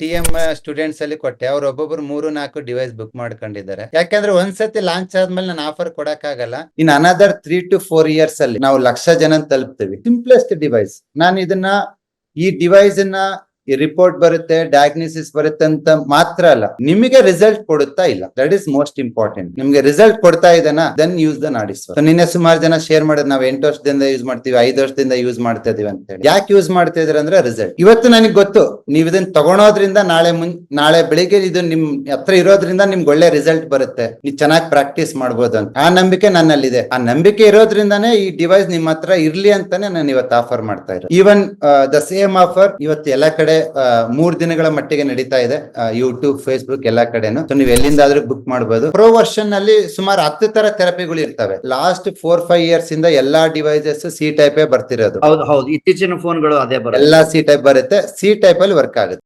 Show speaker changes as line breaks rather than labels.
T M students ಅಲ್ಲಿ ಕೊಟ್ಟೆ. ಅವ್ರು ಒಬ್ಬೊಬ್ರು ಮೂರು, ನಾಲ್ಕು ಡಿವೈಸ್ ಬುಕ್ ಮಾಡ್ಕೊಂಡಿದ್ದಾರೆ. ಯಾಕಂದ್ರೆ ಒಂದ್ಸತಿ ಲಾಂಚ್ ಆದ್ಮೇಲೆ ನಾನು offer ಕೊಡಕ್ಕಾಗಲ್ಲ. In another three to four years ಅಲ್ಲಿ ನಾವು ಲಕ್ಷ ಜನ ತಲುಪ್ತೀವಿ. ಸಿಂಪ್ಲೆಸ್ಟ್ ಡಿವೈಸ್ ನಾನು ಇದನ್ನ ಈ ಡಿವೈಸ್ ಅನ್ನ ಈ ರಿಪೋರ್ಟ್ ಬರುತ್ತೆ ಡಯಾಗ್ನೋಸಿಸ್ ಬರುತ್ತೆ ಅಂತ ಮಾತ್ರ ಅಲ್ಲ, ನಿಮಗೆ ರಿಸಲ್ಟ್ ಕೊಡುತ್ತಾ ಇಲ್ಲ. ದಟ್ ಇಸ್ ಮೋಸ್ಟ್ ಇಂಪಾರ್ಟೆಂಟ್ ನಿಮ್ಗೆ ರಿಸಲ್ಟ್ ಕೊಡ್ತಾ ಇದನ್ನ ದೆನ್ ಯೂಸ್ ದ ನಾಡಿಸ್ವ ನಿನ್ನೆ ಸುಮಾರು ಜನ ಶೇರ್ ಮಾಡೋದು ನಾವು ಎಂಟು ವರ್ಷದಿಂದ ಯೂಸ್ ಮಾಡ್ತೀವಿ, ಐದು ವರ್ಷದಿಂದ ಯೂಸ್ ಮಾಡ್ತಾ ಇದೀವಿ ಅಂತ ಹೇಳಿ. ಯಾಕೆ ಯೂಸ್ ಮಾಡ್ತಾ ಇದ್ರ ಅಂದ್ರೆ ರಿಸಲ್ಟ್ ಇವತ್ತು ನನಗೆ ಗೊತ್ತು, ನೀವು ಇದನ್ನ ತಗೊಳೋದ್ರಿಂದ ನಾಳೆ ಮುನ್, ನಾಳೆ ಬೆಳಿಗ್ಗೆ ಇದು ನಿಮ್ ಹತ್ರ ಇರೋದ್ರಿಂದ ನಿಮ್ಗೆ ಒಳ್ಳೆ ರಿಸಲ್ಟ್ ಬರುತ್ತೆ. ನೀವು ಚೆನ್ನಾಗಿ ಪ್ರಾಕ್ಟೀಸ್ ಮಾಡ್ಬೋದು ಅಂತ. ಆ ನಂಬಿಕೆ ನನ್ನಲ್ಲಿದೆ. ಆ ನಂಬಿಕೆ ಇರೋದ್ರಿಂದಾನೇ ಈ ಡಿವೈಸ್ ನಿಮ್ಮ ಹತ್ರ ಇರ್ಲಿ ಅಂತಾನೆ ನಾನು ಇವತ್ತು ಆಫರ್ ಮಾಡ್ತಾ ಇರೋದು. ಈವನ್ ದ ಸೇಮ್ ಆಫರ್ ಇವತ್ತು ಎಲ್ಲ ಕಡೆ ಮೂರ್ ದಿನಗಳ ಮಟ್ಟಿಗೆ ನಡೀತಾ ಇದೆ. ಯೂಟ್ಯೂಬ್ ಫೇಸ್ಬುಕ್ ಎಲ್ಲಾ ಕಡೆನು. ಸೊ ನೀವು ಎಲ್ಲಿಂದಾದ್ರೂ ಬುಕ್ ಮಾಡಬಹುದು ಪ್ರೋ ವರ್ಷನ್ನಲ್ಲಿ ಸುಮಾರು ಹತ್ತು ತರ ಥೆರಪಿಗಳು ಇರ್ತವೆ. ಲಾಸ್ಟ್ ಫೋರ್ ಫೈವ್ ಇಯರ್ಸ್ ಇಂದ ಎಲ್ಲಾ ಡಿವೈಸಸ್ ಸಿ ಟೈಪ್ ಬರ್ತಿರೋದು.
ಹೌದು ಹೌದು. ಇತ್ತೀಚಿನ ಫೋನ್ಗಳು ಅದೇ ಬರುತ್ತೆ.
ಎಲ್ಲಾ ಸಿ ಟೈಪ್ ಬರುತ್ತೆ. ಸಿ ಟೈಪ್ ಅಲ್ಲಿ ವರ್ಕ್ ಆಗುತ್ತೆ.